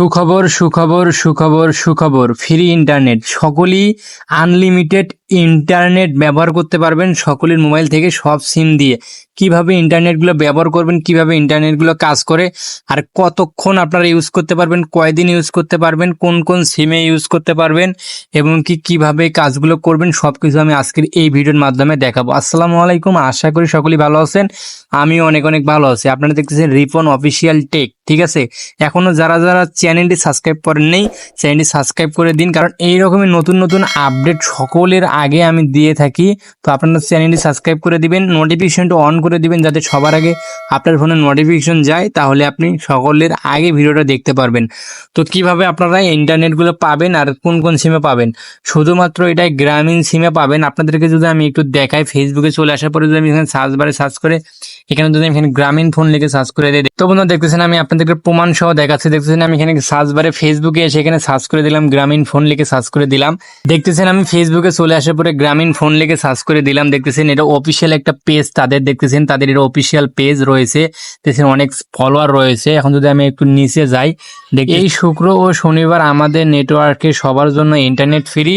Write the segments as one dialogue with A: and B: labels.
A: সুখবর সুখবর সুখবর সুখবর। Free internet. সকলেই আনলিমিটেড ইন্টারনেট ব্যবহার করতে পারবেন সকলের মোবাইল থেকে সব সিম দিয়ে। কীভাবে ইন্টারনেটগুলো ব্যবহার করবেন, কীভাবে ইন্টারনেটগুলো কাজ করে, আর কতক্ষণ আপনারা ইউজ করতে পারবেন, কয়দিন ইউজ করতে পারবেন, কোন কোন সিমে ইউজ করতে পারবেন, এবং কি কীভাবে কাজগুলো করবেন সব কিছু আমি আজকের এই ভিডিওর মাধ্যমে দেখাবো। আসসালামু আলাইকুম, আশা করি সকলেই ভালো আছেন। আমি অনেক অনেক ভালো আছি। আপনারা দেখতেছেন রিপন অফিসিয়াল টেক। ঠিক আছে? এখনও যারা যারা চ্যানেলটি সাবস্ক্রাইব করেন নেই, চ্যানেলটি সাবস্ক্রাইব করে দিন, কারণ এই রকমই নতুন নতুন আপডেট সকলের আগে আমি দিয়ে থাকি। তো আপনারা চ্যানেলটি সাবস্ক্রাইব করে দিবেন নোটিফিকেশনটা অন করে দিবেন যাতে সবার আগে আপনার ফোনে নোটিফিকেশন যায়, তাহলে আপনি সকলের আগে ভিডিওটা দেখতে পারবেন। তো কীভাবে আপনারা ইন্টারনেটগুলো পাবেন আর কোন কোন সিমে পাবেন? শুধুমাত্র এটাই গ্রামীণ সিমে পাবেন। আপনাদেরকে যদি আমি একটু দেখাই ফেসবুকে চলে আসার পরে যদি আমি এখানে সার্চ বারে সার্চ করে, এখানে যদি আমি এখানে গ্রামীণ ফোন লিখে সার্চ করে দিই, তো বন্ধুরা দেখতেছেন আমি আপনাদেরকে প্রমাণ সহ দেখাচ্ছি। দেখতেছেন আমি এখানে সার্চ বারে ফেসবুকে এসে এখানে সার্চ করে দিলাম, গ্রামীণ ফোন লিখে সার্চ করে দিলাম। দেখতেছেন আমি ফেসবুকে চলে আসার পরে গ্রামীণ ফোন লিখে সার্চ করে দিলাম। দেখতেছেন এটা অফিসিয়াল একটা পেজ তাদের, দেখতেছেন তাদের এটা অফিসিয়াল পেজ রয়েছে। দেখতেছেন অনেক ফলোয়ার রয়েছে। এখন যদি আমি একটু নিচে যাই, দেখি। এই শুক্র ও শনিবার আমাদের নেটওয়ার্কে সবার জন্য ইন্টারনেট ফ্রি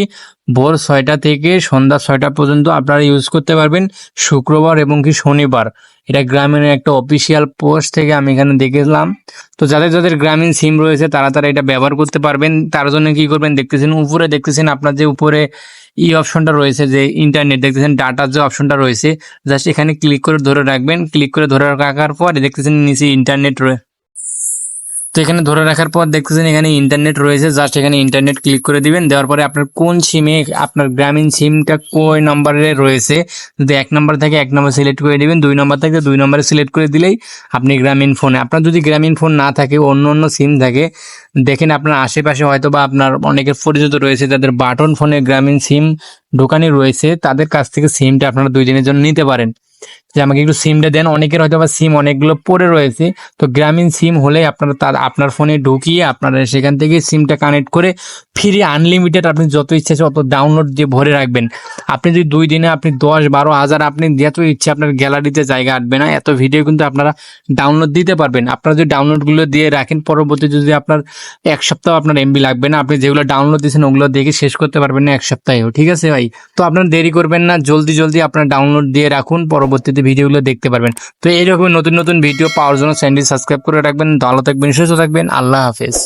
A: ভোর ছয়টা থেকে সন্ধ্যা ছয়টা পর্যন্ত আপনারা ইউজ করতে পারবেন শুক্রবার এবং কি শনিবার। এটা গ্রামীণের একটা অফিসিয়াল পোস্ট থেকে আমি এখানে দেখেছিলাম। তো যাদের যাদের গ্রামীণ সিম রয়েছে, তারা তারা এটা ব্যবহার করতে পারবেন। তার জন্য কি করবেন, দেখতেছেন উপরে, দেখতেছেন আপনার যে উপরে ই অপশনটা রয়েছে যে ইন্টারনেট দেখতেছেন ডাটার যে অপশনটা রয়েছে জাস্ট এখানে ক্লিক করে ধরে রাখবেন। ক্লিক করে ধরে রাখার পর দেখতেছেন নিচে ইন্টারনেট রয়ে তো এখানে ধরে রাখার পর দেখতেছেন এখানে ইন্টারনেট রয়েছে। জাস্ট এখানে ইন্টারনেট ক্লিক করে দিবেন। দেওয়ার পরে আপনার কোন সিমে আপনার গ্রামীণ সিমটা কয় নম্বরে রয়েছে? যদি এক নম্বর থাকে, এক নম্বর সিলেক্ট করে দিবেন। দুই নম্বর থাকে, দুই নম্বরে সিলেক্ট করে দিলেই আপনি গ্রামীণ ফোনে আপনার যদি গ্রামীণ ফোন না থাকে, অন্য অন্য সিম থাকে, দেখেন আপনার আশেপাশে হয়তো বা আপনার অনেকের পরিচিত রয়েছে, যাদের বাটন ফোনে গ্রামীণ সিম দোকানে রয়েছে, তাদের কাছ থেকে সিমটা আপনারা দুই দিনের জন্য নিতে পারেন। যে আমাকে একটু সিমটা দেন। অনেকের হয়তো বা সিম অনেকগুলো পড়ে রয়েছে। তো গ্রামীণ সিম হলে আপনারা তার, আপনার ফোনে ঢুকিয়ে আপনারা সেখান থেকে সিমটা কানেক্ট করে ফ্রি আনলিমিটেড আপনি যত ইচ্ছে তত ডাউনলোড দিয়ে ভরে রাখবেন। আপনি যদি দুই দিনে আপনি দশ, বারো হাজার, আপনি যত ইচ্ছে আপনার গ্যালারিতে জায়গা আটবে না, এত ভিডিও কিন্তু আপনারা ডাউনলোড দিতে পারবেন। আপনারা যদি ডাউনলোডগুলো দিয়ে রাখেন, পরবর্তী যদি আপনার এক সপ্তাহ আপনার এমবি লাগবে না, আপনি যেগুলো ডাউনলোড দিয়েছেন ওগুলো দেখে শেষ করতে পারবেন না এক সপ্তাহেও। ঠিক আছে ভাই? তো আপনার দেরি করবেন না, জলদি জলদি আপনার ডাউনলোড দিয়ে রাখুন। পরবর্তীতে ভিডিওগুলো দেখতে পারবেন। তো এইরকম নতুন নতুন ভিডিও পাওয়ার জন্য চ্যানেলটি সাবস্ক্রাইব করে রাখবেন, ভালো থাকবেন, সুস্থ থাকবেন, আল্লাহ হাফেজ।